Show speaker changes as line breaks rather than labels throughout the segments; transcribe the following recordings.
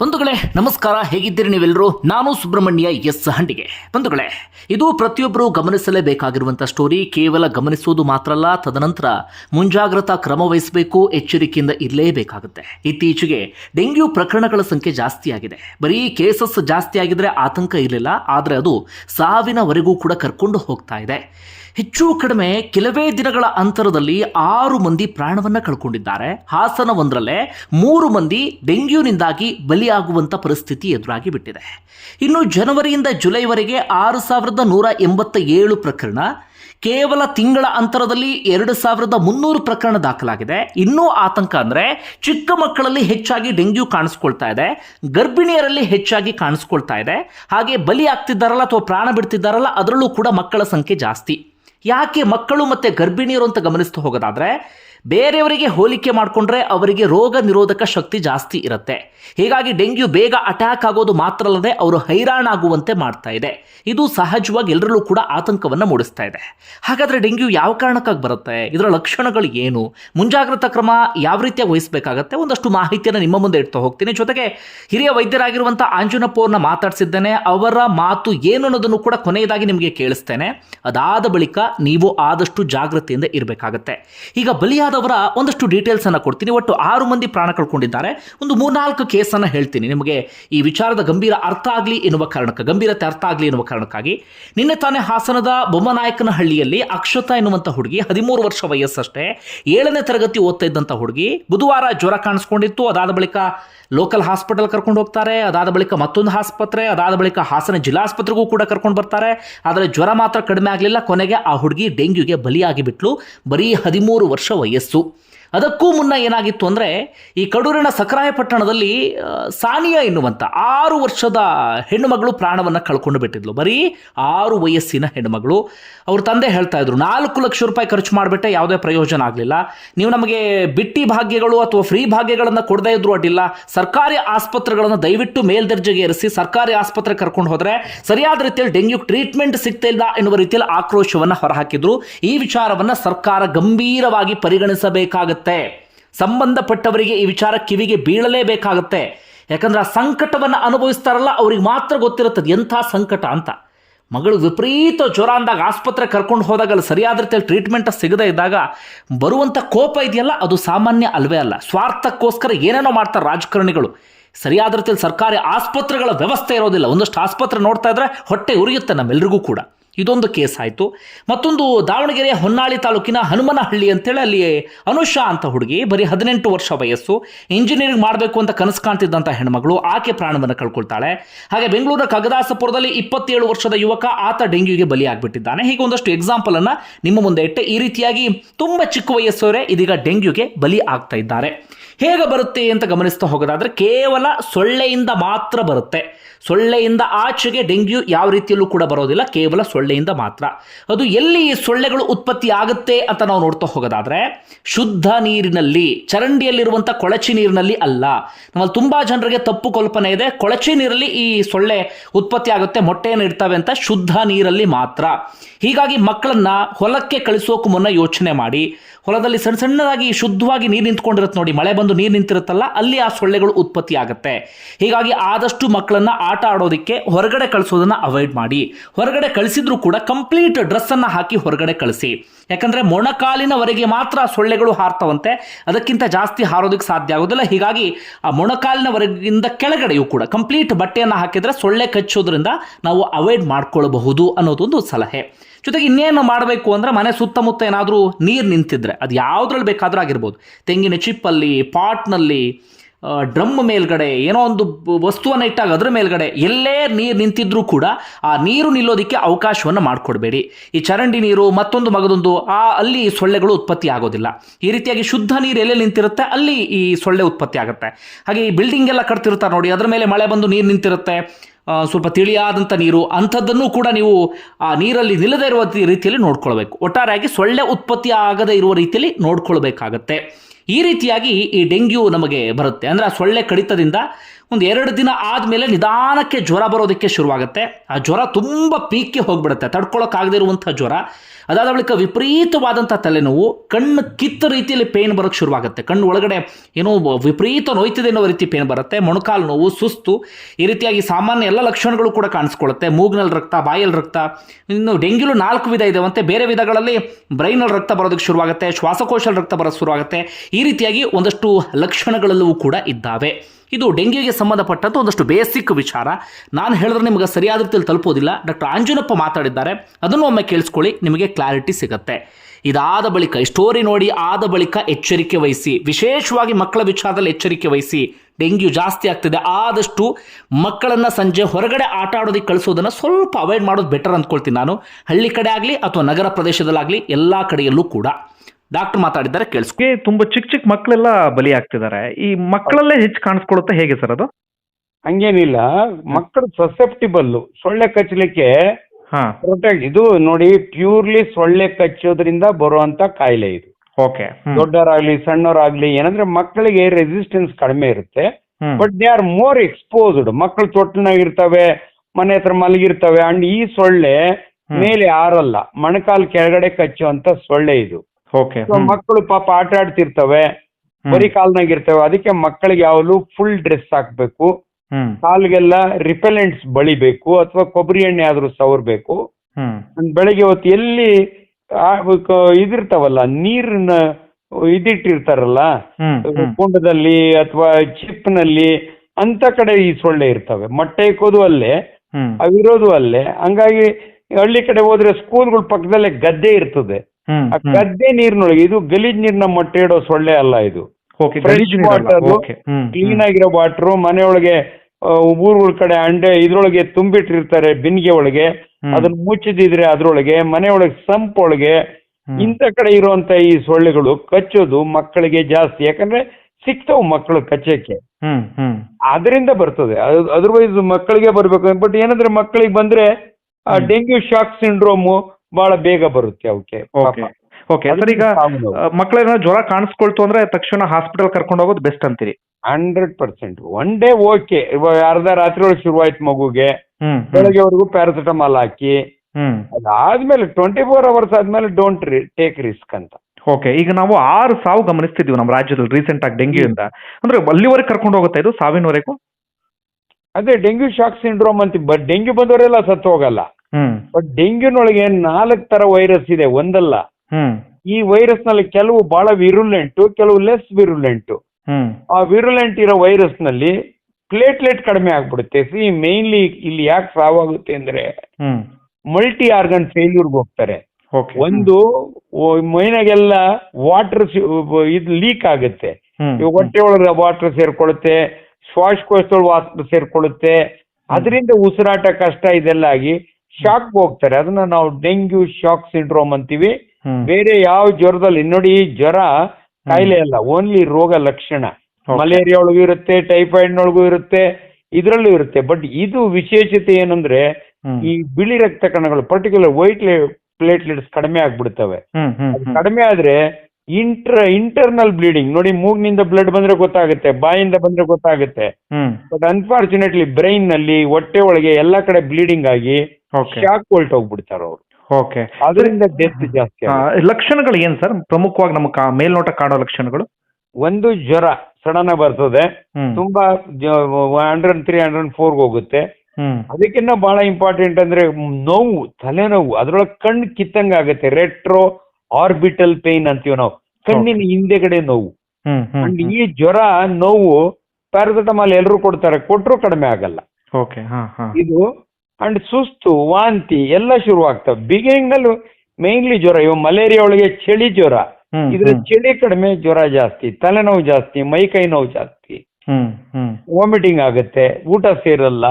ಬಂಧುಗಳೇ, ನಮಸ್ಕಾರ, ಹೇಗಿದ್ದೀರಿ ನೀವೆಲ್ಲರೂ? ನಾನು ಸುಬ್ರಹ್ಮಣ್ಯ ಎಸ್ ಹಂಡಿಗೆ. ಬಂಧುಗಳೇ, ಇದು ಪ್ರತಿಯೊಬ್ಬರು ಗಮನಿಸಲೇಬೇಕಾಗಿರುವಂಥ ಸ್ಟೋರಿ ಕೇವಲ ಗಮನಿಸುವುದು ಮಾತ್ರ ಅಲ್ಲ, ತದನಂತರ ಮುಂಜಾಗ್ರತಾ ಕ್ರಮ ವಹಿಸಬೇಕು, ಎಚ್ಚರಿಕೆಯಿಂದ ಇರಲೇಬೇಕಾಗುತ್ತೆ. ಇತ್ತೀಚೆಗೆ ಡೆಂಗ್ಯೂ ಪ್ರಕರಣಗಳ ಸಂಖ್ಯೆ ಜಾಸ್ತಿಯಾಗಿದೆ ಬರೀ ಕೇಸಸ್ ಜಾಸ್ತಿ ಆಗಿದ್ರೆ ಆತಂಕ ಇರಲಿಲ್ಲ, ಆದರೆ ಅದು ಸಾವಿನವರೆಗೂ ಕೂಡ ಕರ್ಕೊಂಡು ಹೋಗ್ತಾ ಇದೆ. ಹೆಚ್ಚು ಕಡಿಮೆ ಕೆಲವೇ ದಿನಗಳ ಅಂತರದಲ್ಲಿ ಆರು ಮಂದಿ ಪ್ರಾಣವನ್ನ ಕಳ್ಕೊಂಡಿದ್ದಾರೆ. ಹಾಸನ ಒಂದರಲ್ಲೇ ಮೂರು ಮಂದಿ ಡೆಂಗ್ಯೂನಿಂದಾಗಿ ಬಲಿಯಾಗುವಂತ ಪರಿಸ್ಥಿತಿ ಎದುರಾಗಿ ಬಿಟ್ಟಿದೆ. ಇನ್ನು ಜನವರಿಯಿಂದ ಜುಲೈವರೆಗೆ ಆರು ಸಾವಿರದ ನೂರ ಎಂಬತ್ತ ಏಳು ಪ್ರಕರಣ, ಕೇವಲ ತಿಂಗಳ ಅಂತರದಲ್ಲಿ ಎರಡು ಸಾವಿರದ ಮುನ್ನೂರು ಪ್ರಕರಣ ದಾಖಲಾಗಿದೆ. ಇನ್ನೂ ಆತಂಕ ಅಂದರೆ ಚಿಕ್ಕ ಮಕ್ಕಳಲ್ಲಿ ಹೆಚ್ಚಾಗಿ ಡೆಂಗ್ಯೂ ಕಾಣಿಸ್ಕೊಳ್ತಾ ಇದೆ, ಗರ್ಭಿಣಿಯರಲ್ಲಿ ಹೆಚ್ಚಾಗಿ ಕಾಣಿಸ್ಕೊಳ್ತಾ ಇದೆ. ಹಾಗೆ ಬಲಿ ಆಗ್ತಿದ್ದಾರಲ್ಲ ಅಥವಾ ಪ್ರಾಣ ಬಿಡ್ತಿದ್ದಾರಲ್ಲ, ಅದರಲ್ಲೂ ಕೂಡ ಮಕ್ಕಳ ಸಂಖ್ಯೆ ಜಾಸ್ತಿ. ಯಾಕೆ ಮಕ್ಕಳು ಮತ್ತೆ ಗರ್ಭಿಣಿಯರು ಅಂತ ಗಮನಿಸ್ತಾ ಹೋಗೋದಾದ್ರೆ ಬೇರೆಯವರಿಗೆ ಹೋಲಿಕೆ ಮಾಡಿಕೊಂಡ್ರೆ ಅವರಿಗೆ ರೋಗ ನಿರೋಧಕ ಶಕ್ತಿ ಜಾಸ್ತಿ ಇರುತ್ತೆ. ಹೀಗಾಗಿ ಡೆಂಗ್ಯೂ ಬೇಗ ಅಟ್ಯಾಕ್ ಆಗೋದು ಮಾತ್ರ ಅಲ್ಲದೆ ಅವರು ಹೈರಾಣಾಗುವಂತೆ ಮಾಡ್ತಾ ಇದೆ. ಇದು ಸಹಜವಾಗಿ ಎಲ್ಲರಲ್ಲೂ ಕೂಡ ಆತಂಕವನ್ನು ಮೂಡಿಸ್ತಾ ಇದೆ. ಹಾಗಾದರೆ ಡೆಂಗ್ಯೂ ಯಾವ ಕಾರಣಕ್ಕಾಗಿ ಬರುತ್ತೆ? ಇದರ ಲಕ್ಷಣಗಳು ಏನು? ಮುಂಜಾಗ್ರತಾ ಕ್ರಮ ಯಾವ ರೀತಿಯ ವಹಿಸಬೇಕಾಗತ್ತೆ? ಒಂದಷ್ಟು ಮಾಹಿತಿಯನ್ನು ನಿಮ್ಮ ಮುಂದೆ ಇಡ್ತಾ ಹೋಗ್ತೀನಿ. ಜೊತೆಗೆ ಹಿರಿಯ ವೈದ್ಯರಾಗಿರುವಂಥ ಆಂಜನಪ್ಪ ಅವ್ರನ್ನ ಮಾತಾಡ್ಸಿದ್ದೇನೆ. ಅವರ ಮಾತು ಏನು ಅನ್ನೋದನ್ನು ಕೂಡ ಕೊನೆಯದಾಗಿ ನಿಮಗೆ ಕೇಳಿಸ್ತೇನೆ. ಅದಾದ ಬಳಿಕ ನೀವು ಆದಷ್ಟು ಜಾಗೃತಿಯಿಂದ ಇರಬೇಕಾಗತ್ತೆ. ಈಗ ಬಲಿಯಾದವರ ಒಂದಷ್ಟು ಡೀಟೇಲ್ಸ್ ಅನ್ನು ಕೊಡ್ತೀನಿ. ಒಟ್ಟು ಆರು ಮಂದಿ ಪ್ರಾಣ ಕಳ್ಕೊಂಡಿದ್ದಾರೆ. ಒಂದು ಮೂರ್ನಾಲ್ಕು ಕೇಸನ್ನು ಹೇಳ್ತೀನಿ. ನಿಮಗೆ ಈ ವಿಚಾರದ ಗಂಭೀರ ಅರ್ಥ ಆಗಲಿ ಎನ್ನುವ ಕಾರಣಕ್ಕೆ, ಗಂಭೀರತೆ ಅರ್ಥ ಆಗಲಿ ಎನ್ನುವ ಕಾರಣಕ್ಕಾಗಿ, ನಿನ್ನೆ ತಾನೇ ಹಾಸನದ ಬೊಮ್ಮನಾಯಕನಹಳ್ಳಿಯಲ್ಲಿ ಅಕ್ಷತಾ ಎನ್ನುವಂಥ ಹುಡುಗಿ, ಹದಿಮೂರು ವರ್ಷ ವಯಸ್ಸಷ್ಟೇ, ಏಳನೇ ತರಗತಿ ಓದ್ತಾ ಇದ್ದಂಥ ಹುಡುಗಿ, ಬುಧವಾರ ಜ್ವರ ಕಾಣಿಸ್ಕೊಂಡಿತ್ತು. ಅದಾದ ಬಳಿಕ ಲೋಕಲ್ ಹಾಸ್ಪಿಟಲ್ ಕರ್ಕೊಂಡು ಹೋಗ್ತಾರೆ. ಅದಾದ ಬಳಿಕ ಮತ್ತೊಂದು ಆಸ್ಪತ್ರೆ, ಅದಾದ ಬಳಿಕ ಹಾಸನ ಜಿಲ್ಲಾಸ್ಪತ್ರೆಗೂ ಕೂಡ ಕರ್ಕೊಂಡು ಬರ್ತಾರೆ. ಆದರೆ ಜ್ವರ ಮಾತ್ರ ಕಡಿಮೆ ಆಗಲಿಲ್ಲ. ಕೊನೆಗೆ ಆ ಹುಡುಗಿ ಡೆಂಗ್ಯೂಗೆ ಬಲಿಯಾಗಿ ಬಿಟ್ಲು ಬರೀ ಹದಿಮೂರು ವರ್ಷ ವಯಸ್ಸು. ಯಸ್ಸು ಅದಕ್ಕೂ ಮುನ್ನ ಏನಾಗಿತ್ತು ಅಂದರೆ ಈ ಕಡೂರಿನ ಸಕರಾಯಪಟ್ಟಣದಲ್ಲಿ ಸಾನಿಯಾ ಎನ್ನುವಂಥ ಆರು ವರ್ಷದ ಹೆಣ್ಣುಮಗಳು ಪ್ರಾಣವನ್ನು ಕಳ್ಕೊಂಡು ಬಿಟ್ಟಿದ್ಲು. ಬರೀ ಆರು ವಯಸ್ಸಿನ ಹೆಣ್ಣುಮಗಳು. ಅವ್ರ ತಂದೆ ಹೇಳ್ತಾ ಇದ್ರು, ನಾಲ್ಕು ಲಕ್ಷ ರೂಪಾಯಿ ಖರ್ಚು ಮಾಡಿಬಿಟ್ಟೆ, ಯಾವುದೇ ಪ್ರಯೋಜನ ಆಗಲಿಲ್ಲ. ನೀವು ನಮಗೆ ಬಿಟ್ಟಿ ಭಾಗ್ಯಗಳು ಅಥವಾ ಫ್ರೀ ಭಾಗ್ಯಗಳನ್ನು ಕೊಡದೇ ಇದ್ರು ಅಡ್ಡಿಲ್ಲ. ಸರ್ಕಾರಿ ಆಸ್ಪತ್ರೆಗಳನ್ನು ದಯವಿಟ್ಟು ಮೇಲ್ದರ್ಜೆಗೆ ಏರಿಸಿ, ಸರ್ಕಾರಿ ಆಸ್ಪತ್ರೆ ಕರ್ಕೊಂಡು ಹೋದರೆ ಸರಿಯಾದ ರೀತಿಯಲ್ಲಿ ಡೆಂಗ್ಯೂ ಟ್ರೀಟ್ಮೆಂಟ್ ಸಿಗ್ತಾ ಇಲ್ಲ ಎನ್ನುವ ರೀತಿಯಲ್ಲಿ ಆಕ್ರೋಶವನ್ನು ಹೊರಹಾಕಿದ್ರು. ಈ ವಿಚಾರವನ್ನು ಸರ್ಕಾರ ಗಂಭೀರವಾಗಿ ಪರಿಗಣಿಸಬೇಕಾಗುತ್ತೆ. ಸಂಬಂಧಪಟ್ಟವರಿಗೆ ಈ ವಿಚಾರ ಕಿವಿಗೆ ಬೀಳಲೇಬೇಕಾಗುತ್ತೆ. ಯಾಕಂದ್ರೆ ಆ ಸಂಕಟವನ್ನು ಅನುಭವಿಸ್ತಾರಲ್ಲ, ಅವ್ರಿಗೆ ಮಾತ್ರ ಗೊತ್ತಿರುತ್ತದೆ, ಎಂಥ ಸಂಕಟ ಅಂತ. ಮಗಳು ವಿಪರೀತ ಜ್ವರ ಅಂದಾಗ ಆಸ್ಪತ್ರೆ ಕರ್ಕೊಂಡು ಹೋದಾಗ ಅಲ್ಲಿ ಸರಿಯಾದ ರೀತಿಯಲ್ಲಿ ಟ್ರೀಟ್ಮೆಂಟ್ ಸಿಗದೇ ಇದ್ದಾಗ ಬರುವಂಥ ಕೋಪ ಇದೆಯಲ್ಲ, ಅದು ಸಾಮಾನ್ಯ ಅಲ್ವೇ ಅಲ್ಲ. ಸ್ವಾರ್ಥಕ್ಕೋಸ್ಕರ ಏನೇನೋ ಮಾಡ್ತಾರೆ ರಾಜಕಾರಣಿಗಳು. ಸರಿಯಾದ ರೀತಿಯಲ್ಲಿ ಸರ್ಕಾರಿ ಆಸ್ಪತ್ರೆಗಳ ವ್ಯವಸ್ಥೆ ಇರೋದಿಲ್ಲ. ಒಂದಷ್ಟು ಆಸ್ಪತ್ರೆ ನೋಡ್ತಾ ಇದ್ರೆ ಹೊಟ್ಟೆ ಉರಿಯುತ್ತೆ ನಮ್ಮೆಲ್ರಿಗೂ ಕೂಡ. ಇದೊಂದು ಕೇಸ್ ಆಯಿತು ಮತ್ತೊಂದು ದಾವಣಗೆರೆ ಹೊನ್ನಾಳಿ ತಾಲೂಕಿನ ಹನುಮನಹಳ್ಳಿ ಅಂತೇಳಿ ಅಲ್ಲಿ ಅನುಷಾ ಅಂತ ಹುಡುಗಿ, ಬರೀ ಹದಿನೆಂಟು ವರ್ಷ ವಯಸ್ಸು ಇಂಜಿನಿಯರಿಂಗ್ ಮಾಡಬೇಕು ಅಂತ ಕನಸು ಕಾಣ್ತಿದ್ದಂಥ ಹೆಣ್ಮಗಳು, ಆಕೆ ಪ್ರಾಣವನ್ನು ಕಳ್ಕೊಳ್ತಾಳೆ. ಹಾಗೆ ಬೆಂಗಳೂರಿನ ಕಗದಾಸಪುರದಲ್ಲಿ ಇಪ್ಪತ್ತೇಳು ವರ್ಷದ ಯುವಕ ಆತ ಡೆಂಗ್ಯೂಗೆ ಬಲಿಯಾಗ್ಬಿಟ್ಟಿದ್ದಾನೆ. ಹೀಗೆ ಒಂದಷ್ಟು ಎಕ್ಸಾಂಪಲ್ ಅನ್ನ ನಿಮ್ಮ ಮುಂದೆ ಇಟ್ಟೆ. ಈ ರೀತಿಯಾಗಿ ತುಂಬ ಚಿಕ್ಕ ವಯಸ್ಸವರೇ ಇದೀಗ ಡೆಂಗ್ಯೂಗೆ ಬಲಿ ಆಗ್ತಾ ಇದ್ದಾರೆ. ಹೇಗೆ ಬರುತ್ತೆ ಅಂತ ಗಮನಿಸ್ತಾ ಹೋಗೋದಾದ್ರೆ ಕೇವಲ ಸೊಳ್ಳೆಯಿಂದ ಮಾತ್ರ ಬರುತ್ತೆ. ಸೊಳ್ಳೆಯಿಂದ ಆಚೆಗೆ ಡೆಂಗ್ಯೂ ಯಾವ ರೀತಿಯಲ್ಲೂ ಕೂಡ ಬರೋದಿಲ್ಲ, ಕೇವಲ ಸೊಳ್ಳೆಯಿಂದ ಮಾತ್ರ. ಅದು ಎಲ್ಲಿ ಸೊಳ್ಳೆಗಳು ಉತ್ಪತ್ತಿ ಆಗುತ್ತೆ ಅಂತ ನಾವು ನೋಡ್ತಾ ಹೋಗೋದಾದ್ರೆ ಶುದ್ಧ ನೀರಿನಲ್ಲಿ, ಚರಂಡಿಯಲ್ಲಿರುವಂಥ ಕೊಳಚೆ ನೀರಿನಲ್ಲಿ ಅಲ್ಲ. ನಮ್ಮಲ್ಲಿ ತುಂಬ ಜನರಿಗೆ ತಪ್ಪು ಕಲ್ಪನೆ ಇದೆ. ಕೊಳಚೆ ನೀರಲ್ಲಿ ಈ ಸೊಳ್ಳೆ ಉತ್ಪತ್ತಿ ಆಗುತ್ತೆ, ಮೊಟ್ಟೆಯನ್ನು ಇಡ್ತವೆ ಅಂತ ಶುದ್ಧ ನೀರಲ್ಲಿ ಮಾತ್ರ. ಹೀಗಾಗಿ ಮಕ್ಕಳನ್ನ ಹೊಲಕ್ಕೆ ಕಳಿಸೋಕೆ ಮುನ್ನ ಯೋಚನೆ ಮಾಡಿ. ಹೊಲದಲ್ಲಿ ಸಣ್ಣ ಸಣ್ಣದಾಗಿ ಶುದ್ಧವಾಗಿ ನೀರು ನಿಂತ್ಕೊಂಡಿರುತ್ತೆ ನೋಡಿ, ಮಳೆ ಬಂದು ನೀರು ನಿಂತಿರುತ್ತಲ್ಲ, ಅಲ್ಲಿ ಆ ಸೊಳ್ಳೆಗಳು ಉತ್ಪತ್ತಿ ಆಗುತ್ತೆ ಹೀಗಾಗಿ ಆದಷ್ಟು ಮಕ್ಕಳನ್ನು ಆಟ ಆಡೋದಕ್ಕೆ ಹೊರಗಡೆ ಕಳಿಸೋದನ್ನು ಅವಾಯ್ಡ್ ಮಾಡಿ. ಹೊರಗಡೆ ಕಳಿಸಿದ್ರೂ ಕೂಡ ಕಂಪ್ಲೀಟ್ ಡ್ರೆಸ್ಸನ್ನು ಹಾಕಿ ಹೊರಗಡೆ ಕಳಿಸಿ. ಯಾಕಂದರೆ ಮೊಣಕಾಲಿನವರೆಗೆ ಮಾತ್ರ ಸೊಳ್ಳೆಗಳು ಹಾರ್ತವಂತೆ, ಅದಕ್ಕಿಂತ ಜಾಸ್ತಿ ಹಾರೋದಕ್ಕೆ ಸಾಧ್ಯ ಆಗೋದಿಲ್ಲ. ಹೀಗಾಗಿ ಆ ಮೊಣಕಾಲಿನವರೆಗಿಂದ ಕೆಳಗಡೆಯೂ ಕೂಡ ಕಂಪ್ಲೀಟ್ ಬಟ್ಟೆಯನ್ನು ಹಾಕಿದರೆ ಸೊಳ್ಳೆ ಕಚ್ಚೋದ್ರಿಂದ ನಾವು ಅವಾಯ್ಡ್ ಮಾಡ್ಕೊಳ್ಳಬಹುದು ಅನ್ನೋದೊಂದು ಸಲಹೆ. ಜೊತೆಗೆ ಇನ್ನೇನು ಮಾಡಬೇಕು ಅಂದರೆ ಮನೆ ಸುತ್ತಮುತ್ತ ಏನಾದರೂ ನೀರು ನಿಂತಿದ್ರೆ ಅದು ಯಾವುದ್ರಲ್ಲಿ ಬೇಕಾದರೂ ಆಗಿರ್ಬೋದು. ತೆಂಗಿನ ಚಿಪ್ಪಲ್ಲಿ, ಪಾಟ್ನಲ್ಲಿ ಡ್ರಮ್ ಮೇಲ್ಗಡೆ ಏನೋ ಒಂದು ವಸ್ತುವನ್ನು ಇಟ್ಟಾಗ ಅದರ ಮೇಲ್ಗಡೆ ಎಲ್ಲೇ ನೀರು ನಿಂತಿದ್ರೂ ಕೂಡ ಆ ನೀರು ನಿಲ್ಲೋದಕ್ಕೆ ಅವಕಾಶವನ್ನು ಮಾಡಿಕೊಡ್ಬೇಡಿ. ಈ ಚರಂಡಿ ನೀರು ಮತ್ತೊಂದು ಮಗದೊಂದು ಆ, ಅಲ್ಲಿ ಸೊಳ್ಳೆಗಳು ಉತ್ಪತ್ತಿ ಆಗೋದಿಲ್ಲ. ಈ ರೀತಿಯಾಗಿ ಶುದ್ಧ ನೀರು ಎಲ್ಲೇ ನಿಂತಿರುತ್ತೆ ಅಲ್ಲಿ ಈ ಸೊಳ್ಳೆ ಉತ್ಪತ್ತಿ ಆಗುತ್ತೆ. ಹಾಗೆ ಈ ಬಿಲ್ಡಿಂಗ್ ಎಲ್ಲ ಕಟ್ತಿರ್ತಾರೆ ನೋಡಿ, ಅದರ ಮೇಲೆ ಮಳೆ ಬಂದು ನೀರು ನಿಂತಿರುತ್ತೆ. ಸ್ವಲ್ಪ ತಿಳಿಯಾದಂಥ ನೀರು, ಅಂಥದ್ದನ್ನು ಕೂಡ ನೀವು ಆ ನೀರಲ್ಲಿ ನಿಲ್ಲದೇ ಇರುವ ರೀತಿಯಲ್ಲಿ ನೋಡ್ಕೊಳ್ಬೇಕು. ಒಟ್ಟಾರೆಯಾಗಿ ಸೊಳ್ಳೆ ಉತ್ಪತ್ತಿ ಆಗದೇ ಇರುವ ರೀತಿಯಲ್ಲಿ ನೋಡ್ಕೊಳ್ಬೇಕಾಗತ್ತೆ. ಈ ರೀತಿಯಾಗಿ ಈ ಡೆಂಗ್ಯೂ ನಮಗೆ ಬರುತ್ತೆ. ಅಂದರೆ ಆ ಸೊಳ್ಳೆ ಕಡಿತದಿಂದ ಒಂದು ಎರಡು ದಿನ ಆದಮೇಲೆ ನಿಧಾನಕ್ಕೆ ಜ್ವರ ಬರೋದಕ್ಕೆ ಶುರುವಾಗುತ್ತೆ. ಆ ಜ್ವರ ತುಂಬ ಪೀಕ್ಗೆ ಹೋಗ್ಬಿಡುತ್ತೆ. ತಡ್ಕೊಳ್ಳೋಕ್ಕಾಗದೇ ಇರುವಂಥ ಜ್ವರ, ಅದಾದ ಬಳಿಕ ವಿಪರೀತವಾದಂಥ ತಲೆನೋವು, ಕಣ್ಣು ಕಿತ್ತ ರೀತಿಯಲ್ಲಿ ಪೇನ್ ಬರೋಕ್ಕೆ ಶುರುವಾಗುತ್ತೆ. ಕಣ್ಣು ಒಳಗಡೆ ಏನೋ ವಿಪರೀತ ನೋಯ್ತಿದೆ ಅನ್ನೋ ರೀತಿ ಪೇನ್ ಬರುತ್ತೆ. ಮೊಣಕಾಲು ನೋವು, ಸುಸ್ತು, ಈ ರೀತಿಯಾಗಿ ಸಾಮಾನ್ಯ ಎಲ್ಲ ಲಕ್ಷಣಗಳು ಕೂಡ ಕಾಣಿಸ್ಕೊಳ್ಳುತ್ತೆ ಮೂಗ್ನಲ್ಲಿ ರಕ್ತ, ಬಾಯಲ್ಲಿ ರಕ್ತ, ಇನ್ನು ಡೆಂಗ್ಯೂಲು ನಾಲ್ಕು ವಿಧ ಇದಾವಂತೆ. ಬೇರೆ ವಿಧಗಳಲ್ಲಿ ಬ್ರೈನಲ್ಲಿ ರಕ್ತ ಬರೋದಕ್ಕೆ ಶುರುವಾಗುತ್ತೆ ಶ್ವಾಸಕೋಶದಲ್ಲಿ ರಕ್ತ ಬರೋಕ್ಕೆ ಶುರುವಾಗುತ್ತೆ. ಈ ರೀತಿಯಾಗಿ ಒಂದಷ್ಟು ಲಕ್ಷಣಗಳಲ್ಲೂ ಕೂಡ ಇದ್ದಾವೆ. ಇದು ಡೆಂಗ್ಯೂಗೆ ಸಂಬಂಧಪಟ್ಟಂತ ಒಂದಷ್ಟು ಬೇಸಿಕ್ ವಿಚಾರ. ನಾನು ಹೇಳಿದ್ರೆ ನಿಮಗೆ ಸರಿಯಾದ ರೀತಿಯಲ್ಲಿ ತಲುಪೋದಿಲ್ಲ. ಡಾಕ್ಟರ್ ಆಂಜುನಪ್ಪ ಮಾತಾಡಿದ್ದಾರೆ. ಅದನ್ನು ಒಮ್ಮೆ ಕೇಳಿಸ್ಕೊಳ್ಳಿ, ನಿಮಗೆ ಕ್ಲಾರಿಟಿ ಸಿಗುತ್ತೆ. ಇದಾದ ಬಳಿಕ ಸ್ಟೋರಿ ನೋಡಿ ಆದ ಬಳಿಕ ಎಚ್ಚರಿಕೆ ವಹಿಸಿ. ವಿಶೇಷವಾಗಿ ಮಕ್ಕಳ ವಿಚಾರದಲ್ಲಿ ಎಚ್ಚರಿಕೆ ವಹಿಸಿ. ಡೆಂಗ್ಯೂ ಜಾಸ್ತಿ ಆಗ್ತಿದೆ. ಆದಷ್ಟು ಮಕ್ಕಳನ್ನ ಸಂಜೆ ಹೊರಗಡೆ ಆಟ ಆಡೋದಕ್ಕೆ ಕಳಿಸೋದನ್ನು ಸ್ವಲ್ಪ ಅವಾಯ್ಡ್ ಮಾಡೋದು ಬೆಟರ್ ಅಂದ್ಕೊಳ್ತೀನಿ ನಾನು. ಹಳ್ಳಿ ಕಡೆ ಆಗಲಿ ಅಥವಾ ನಗರ ಪ್ರದೇಶದಲ್ಲಾಗಲಿ ಎಲ್ಲ ಕಡೆಯಲ್ಲೂ ಕೂಡ. ಡಾಕ್ಟರ್ ಮಾತಾಡಿದ್ದಾರೆ ಕೇಳಿಸ್ಕೊ
ತುಂಬಾ ಚಿಕ್ಕ ಚಿಕ್ಕ ಮಕ್ಕಳೆಲ್ಲ ಬಲಿ ಆಗ್ತಿದ್ದಾರೆ. ಈ ಮಕ್ಕಳಲ್ಲೇ ಹೆಚ್ಚು ಕಾಣಿಸ್ಕೊಳ್ಳುತ್ತೆ ಹೇಗೆ ಸರ್ ಅದು?
ಹಂಗೇನಿಲ್ಲ. ಮಕ್ಕಳು ಸಸೆಪ್ಟಿಬಲ್ ಸೊಳ್ಳೆ ಕಚ್ಚಲಿಕ್ಕೆ
ಹಾ.
ಪ್ರೊಟೆಕ್ಟ್ ಇದು ನೋಡಿ ಪ್ಯೂರ್ಲಿ ಸೊಳ್ಳೆ ಕಚ್ಚೋದ್ರಿಂದ ಬರುವಂತ ಕಾಯಿಲೆ ಇದು.
ಓಕೆ.
ದೊಡ್ಡವರಾಗ್ಲಿ ಸಣ್ಣವರಾಗ್ಲಿ ಏನಂದ್ರೆ ಮಕ್ಕಳಿಗೆ ರೆಸಿಸ್ಟೆನ್ಸ್ ಕಡಿಮೆ ಇರುತ್ತೆ. But they are more exposed ಮಕ್ಕಳು ತೊಟ್ಟಿನಾಗಿರ್ತವೆ ಮನೆ ಹತ್ರ ಮಲಗಿರ್ತವೆ ಅಂಡ್ ಈ ಸೊಳ್ಳೆ ಮೇಲೆ ಆರಲ್ಲ ಮಣಕಾಲ್ ಕೆಳಗಡೆ ಕಚ್ಚುವಂತ ಸೊಳ್ಳೆ ಇದು.
ಓಕೆ
ಮಕ್ಕಳು ಪಾಪ ಆಟ ಆಡ್ತಿರ್ತವೆ ಬರೀ ಕಾಲ್ನಾಗ ಇರ್ತವೆ ಅದಕ್ಕೆ ಮಕ್ಕಳಿಗೆ ಯಾವಾಗಲೂ ಫುಲ್ ಡ್ರೆಸ್ ಹಾಕ್ಬೇಕು. ಕಾಲ್ಗೆಲ್ಲ ರಿಪೆಲೆಂಟ್ಸ್ ಬಳಿಬೇಕು ಅಥವಾ ಕೊಬ್ಬರಿ ಎಣ್ಣೆ ಆದ್ರೂ ಸವರ್ಬೇಕು. ಬೆಳಿಗ್ಗೆ ಹೊತ್ತು ಎಲ್ಲಿ ಇದಿರ್ತಾವಲ್ಲ ನೀರಿನ ಇದಿಟ್ಟಿರ್ತಾರಲ್ಲ ಕುಂಡದಲ್ಲಿ ಅಥವಾ ಚಿಪ್ನಲ್ಲಿ ಅಂತ ಕಡೆ ಈ ಸೊಳ್ಳೆ ಇರ್ತವೆ. ಮೊಟ್ಟೆ ಇಕ್ಕೋದು ಅಲ್ಲೇ ಅವಿರೋದು ಅಲ್ಲೇ. ಹಂಗಾಗಿ ಹಳ್ಳಿ ಕಡೆ ಹೋದ್ರೆ ಸ್ಕೂಲ್ಗಳ ಪಕ್ಕದಲ್ಲೇ ಗದ್ದೆ ಇರ್ತದೆ. ಆ ಗದ್ದೆ ನೀರಿನೊಳಗೆ ಇದು ಗಲೀಜ್ ನೀರ್ನ ಮೊಟ್ಟೆ ಇಡೋ ಸೊಳ್ಳೆ ಅಲ್ಲ ಇದು. ಕ್ಲೀನ್ ಆಗಿರೋ ವಾಟರ್ ಮನೆಯೊಳಗೆ ಊರುಗಳ ಕಡೆ ಅಂಡೆ ಇದ್ರೊಳಗೆ ತುಂಬಿಟ್ಟಿರ್ತಾರೆ ಬಿನ್ಗೆ ಒಳಗೆ. ಅದನ್ನ ಮುಚ್ಚದಿದ್ರೆ ಅದ್ರೊಳಗೆ ಮನೆಯೊಳಗೆ ಸಂಪ್ ಒಳಗೆ. ಇಂಥ ಕಡೆ ಇರುವಂತ ಈ ಸೊಳ್ಳೆಗಳು ಕಚ್ಚೋದು ಮಕ್ಕಳಿಗೆ ಜಾಸ್ತಿ. ಯಾಕಂದ್ರೆ ಸಿಕ್ತವು ಮಕ್ಕಳು ಕಚ್ಚಕ್ಕೆ. ಅದರಿಂದ ಬರ್ತದೆ. ಅದರ್ವೈಸ್ ಮಕ್ಕಳಿಗೆ ಬರ್ಬೇಕು. ಬಟ್ ಏನಂದ್ರೆ ಮಕ್ಕಳಿಗೆ ಬಂದ್ರೆ ಆ ಡೆಂಗ್ಯೂ ಶಾಕ್ ಸಿಂಡ್ರೋಮು ಬಹಳ ಬೇಗ ಬರುತ್ತೆ ಅವಕ್ಕೆ.
Okay okay. ಸರ್ ಈಗ ಮಕ್ಕಳೇನೋ ಜ್ವರ ಕಾಣಿಸ್ಕೊಳ್ತು ಅಂದ್ರೆ ತಕ್ಷಣ ಹಾಸ್ಪಿಟಲ್ ಕರ್ಕೊಂಡು ಹೋಗೋದು ಬೆಸ್ಟ್ ಅಂತೀರಿ?
Hundred percent. One day okay ಇವಾಗ ಅರ್ಧ ರಾತ್ರಿ ಒಳಗೆ ಶುರುವಾಯ್ತು ಮಗುಗೆ. ಬೆಳಗ್ಗೆವರೆಗೂ ಪ್ಯಾರಾಸಿಟಮಾಲ್ ಹಾಕಿ. ಅದಾದ್ಮೇಲೆ ಟ್ವೆಂಟಿ ಫೋರ್ ಅವರ್ಸ್ ಆದ್ಮೇಲೆ ಡೋಂಟ್ ಟೇಕ್ ರಿಸ್ಕ್ ಅಂತ.
ಓಕೆ ಈಗ ನಾವು ಆರು ಸಾವು ಗಮನಿಸ್ತಿದ್ವಿ ನಮ್ಮ ರಾಜ್ಯದಲ್ಲಿ ರೀಸೆಂಟ್ ಆಗಿ ಡೆಂಗ್ಯೂ ಇಂದ ಅಂದ್ರೆ ಅಲ್ಲಿವರೆಗೆ ಕರ್ಕೊಂಡು ಹೋಗುತ್ತೆ ಇದು ಸಾವಿನವರೆಗೂ?
ಅದೇ ಡೆಂಗ್ಯೂ ಶಾಕ್ ಸಿಂಡ್ರೋಮ್ ಅಂತ ಬಟ್ ಡೆಂಗ್ಯೂ ಬಂದವರೆಲ್ಲ ಸತ್ತು ಹೋಗಲ್ಲ. ಬಟ್ ಡೆಂಗ್ಯೂನೊಳಗೆ ನಾಲ್ಕು ತರ ವೈರಸ್ ಇದೆ ಒಂದಲ್ಲ. ಈ ವೈರಸ್ನಲ್ಲಿ ಕೆಲವು ಬಹಳ ವಿರುಲೆಂಟ್ ಕೆಲವು ಲೆಸ್ ವಿರುಲೆಂಟ್ ಆ ವಿರುಲೆಂಟ್ ಇರೋ ವೈರಸ್ನಲ್ಲಿ ಪ್ಲೇಟ್ಲೆಟ್ ಕಡಿಮೆ ಆಗ್ಬಿಡುತ್ತೆ. ಸಿ ಮೇನ್ಲಿ ಇಲ್ಲಿ ಯಾಕೆ ಸಾವಾಗುತ್ತೆ ಅಂದ್ರೆ ಮಲ್ಟಿ ಆರ್ಗನ್ ಫೇಲ್ಯೂರ್ಗೆ ಹೋಗ್ತಾರೆ. ಒಂದು ಮೈನಾಗೆಲ್ಲ ವಾಟರ್ ಇದು ಲೀಕ್ ಆಗುತ್ತೆ. ಹೊಟ್ಟೆ ಒಳಗೆ ವಾಟರ್ ಸೇರ್ಕೊಳ್ಳುತ್ತೆ ಶ್ವಾಸಕೋಶದೊಳಗೆ ವಾಟರ್ ಸೇರ್ಕೊಳ್ಳುತ್ತೆ. ಅದರಿಂದ ಉಸಿರಾಟ ಕಷ್ಟ ಇದೆಲ್ಲ ಆಗಿ ಶಾಕ್ ಹೋಗ್ತಾರೆ. ಅದನ್ನ ನಾವು ಡೆಂಗ್ಯೂ ಶಾಕ್ ಸಿಂಡ್ರೋಮ್ ಅಂತೀವಿ. ಬೇರೆ ಯಾವ ಜ್ವರದಲ್ಲಿ ನೋಡಿ ಜ್ವರ ಕಾಯಿಲೆ ಅಲ್ಲ ಓನ್ಲಿ ರೋಗ ಲಕ್ಷಣ. ಮಲೇರಿಯಾ ಒಳಗೂ ಇರುತ್ತೆ ಟೈಫಾಯ್ಡ್ನೊಳಗೂ ಇರುತ್ತೆ ಇದರಲ್ಲೂ ಇರುತ್ತೆ. ಬಟ್ ಇದು ವಿಶೇಷತೆ ಏನಂದ್ರೆ ಈ ಬಿಳಿ ರಕ್ತ ಕಣಗಳು ಪರ್ಟಿಕ್ಯುಲರ್ ವೈಟ್ ಪ್ಲೇಟ್ಲೆಟ್ಸ್ ಕಡಿಮೆ ಆಗ್ಬಿಡ್ತವೆ. ಕಡಿಮೆ ಆದ್ರೆ ಇಂಟರ್ ಇಂಟರ್ನಲ್ ಬ್ಲೀಡಿಂಗ್ ನೋಡಿ ಮೂಗಿನಿಂದ ಬ್ಲಡ್ ಬಂದ್ರೆ ಗೊತ್ತಾಗುತ್ತೆ ಬಾಯಿಂದ ಬಂದ್ರೆ ಗೊತ್ತಾಗುತ್ತೆ.
ಹ್ಮ್.
ಬಟ್ ಅನ್ಫಾರ್ಚುನೇಟ್ಲಿ ಬ್ರೈನ್ನಲ್ಲಿ ಹೊಟ್ಟೆ ಒಳಗೆ ಎಲ್ಲಾ ಕಡೆ ಬ್ಲೀಡಿಂಗ್ ಆಗಿ
ಓಕೆ
ಹೊಲ್ಟ್ ಹೋಗ್ಬಿಡ್ತಾರ ಅವರು.
ಓಕೆ
ಅದರಿಂದ ಡೆತ್ ಜಾಸ್ತಿ ಆಗುತ್ತೆ.
ಲಕ್ಷಣಗಳು ಏನ್ ಸರ್? ಪ್ರಮುಖವಾಗಿ ನಮ್ಮ ಕಾ- ಮೇಲ್ನೋಟ ಕಾಣೋ ಲಕ್ಷಣಗಳು?
ಒಂದು ಜ್ವರ ಸಡನ್ ಬರ್ತದೆ.
ಹ್ಮ್.
ತುಂಬಾ ಹಂಡ್ರೆಡ್ ತ್ರೀ ಹಂಡ್ರೆಡ್ ಫೋರ್ ಹೋಗುತ್ತೆ.
ಹ್ಮ್.
ಅದಕ್ಕಿಂತ ಬಹಳ ಇಂಪಾರ್ಟೆಂಟ್ ಅಂದ್ರೆ ನೋವು ತಲೆನೋವು. ಅದ್ರೊಳಗೆ ಕಣ್ಣು ಕಿತ್ತಂಗ ಆಗುತ್ತೆ ರೆಟ್ರೋ ಆರ್ಬಿಟಲ್ ಪೇನ್ ಅಂತೀವಿ ನಾವು. ಕಣ್ಣಿನ ಹಿಂದೆಗಡೆ ನೋವು. ಈ ಜ್ವರ ನೋವು ಪ್ಯಾರಾಸಿಟಮಾಲ್ ಎಲ್ಲರೂ ಕೊಡ್ತಾರೆ ಕೊಟ್ಟರು ಕಡಿಮೆ ಆಗಲ್ಲ. ಇದು ಅಂಡ್ ಸುಸ್ತು ವಾಂತಿ ಎಲ್ಲ ಶುರು ಆಗ್ತವೆ ಬಿಗಿನಿಂಗ್ನಲ್ಲಿ ಮೇನ್ಲಿ ಜ್ವರ ಇವ ಮಲೇರಿಯಾ ಒಳಗೆ ಚಳಿ ಜ್ವರ. ಇದ್ರ ಚಳಿ ಕಡಿಮೆ ಜ್ವರ ಜಾಸ್ತಿ ತಲೆನೋವು ಜಾಸ್ತಿ ಮೈ ಕೈ ನೋವು ಜಾಸ್ತಿ. ವಾಮಿಟಿಂಗ್ ಆಗುತ್ತೆ ಊಟ ಸೇರಲ್ಲ.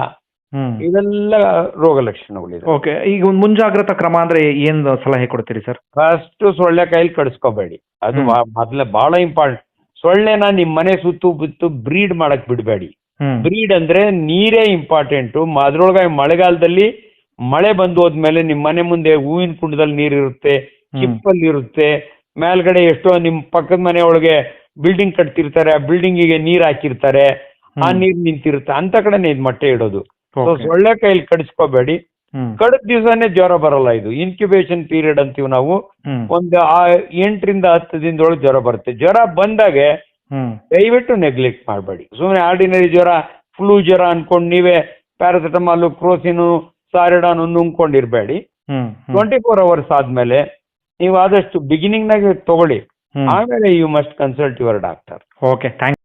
ಇದೆಲ್ಲ ರೋಗ ಲಕ್ಷಣಗಳಿದೆ
ಓಕೆ ಈಗ ಒಂದು ಮುಂಜಾಗ್ರತಾ ಕ್ರಮ ಅಂದ್ರೆ ಏನ್ ಸಲಹೆ ಕೊಡ್ತೀರಿ ಸರ್?
ಫಸ್ಟ್ ಸೊಳ್ಳೆ ಕೈಲಿ ಕಡಿಸ್ಕೋಬೇಡಿ. ಅದು ಮೊದ್ಲ ಬಹಳ ಇಂಪಾರ್ಟೆಂಟ್ ಸೊಳ್ಳೆನ ನಿಮ್ ಮನೆ ಸುತ್ತು ಬಿತ್ತು ಬ್ರೀಡ್ ಮಾಡಕ್ ಬಿಡಬೇಡಿ. ಬ್ರೀಡ್ ಅಂದ್ರೆ ನೀರೇ ಇಂಪಾರ್ಟೆಂಟ್ ಅದ್ರೊಳಗೆ ಮಳೆಗಾಲದಲ್ಲಿ ಮಳೆ ಬಂದು ಹೋದ್ಮೇಲೆ ನಿಮ್ ಮನೆ ಮುಂದೆ ಹೂವಿನ ಕುಂಡದಲ್ಲಿ ನೀರಿರುತ್ತೆ
ಇರುತ್ತೆ
ಚಿಪ್ಪಲ್ಲಿ ಇರುತ್ತೆ. ಮೇಲ್ಗಡೆ ಎಷ್ಟೋ ನಿಮ್ ಪಕ್ಕದ ಮನೆ ಒಳಗೆ ಬಿಲ್ಡಿಂಗ್ ಕಟ್ತಿರ್ತಾರೆ ಆ ಬಿಲ್ಡಿಂಗಿಗೆ ನೀರ್ ಹಾಕಿರ್ತಾರೆ. ಆ. ನೀರ್ ನಿಂತಿರುತ್ತೆ. ಅಂತ ಕಡೆನೆ ಇದು ಮೊಟ್ಟೆ ಇಡೋದು. ಸೊಳ್ಳೆ ಕೈಲಿ ಕಡಿಸ್ಕೋಬೇಡಿ. ಕಡದ್ ದಿವಸನೇ ಜ್ವರ ಬರಲ್ಲ ಇದು. ಇನ್ಕ್ಯುಬೇಷನ್ ಪೀರಿಯಡ್ ಅಂತೀವಿ ನಾವು. ಒಂದು ಆ ಎಂಟರಿಂದ ಹತ್ತು ದಿನದೊಳಗೆ ಜ್ವರ ಬರುತ್ತೆ. ಜ್ವರ ಬಂದಾಗ ದಯವಿಟ್ಟು ನೆಗ್ಲೆಕ್ಟ್ ಮಾಡಬೇಡಿ. ಸುಮ್ಮನೆ ಆರ್ಡಿನರಿ ಜ್ವರ ಫ್ಲೂ ಜ್ವರ ಅನ್ಕೊಂಡು ನೀವೇ ಪ್ಯಾರಾಸಿಟಮಾಲ್ ಕ್ರೋಸಿನು ಸಾರಿಡಾನು ನುಂಗ್ಕೊಂಡಿರ್ಬೇಡಿ ಟ್ವೆಂಟಿ ಫೋರ್ ಅವರ್ಸ್ ಆದ್ಮೇಲೆ ನೀವು ಆದಷ್ಟು ಬಿಗಿನಿಂಗ್ ನಾಗೆ
ತಗೊಳ್ಳಿ.
ಆಮೇಲೆ you must consult your doctor
okay thank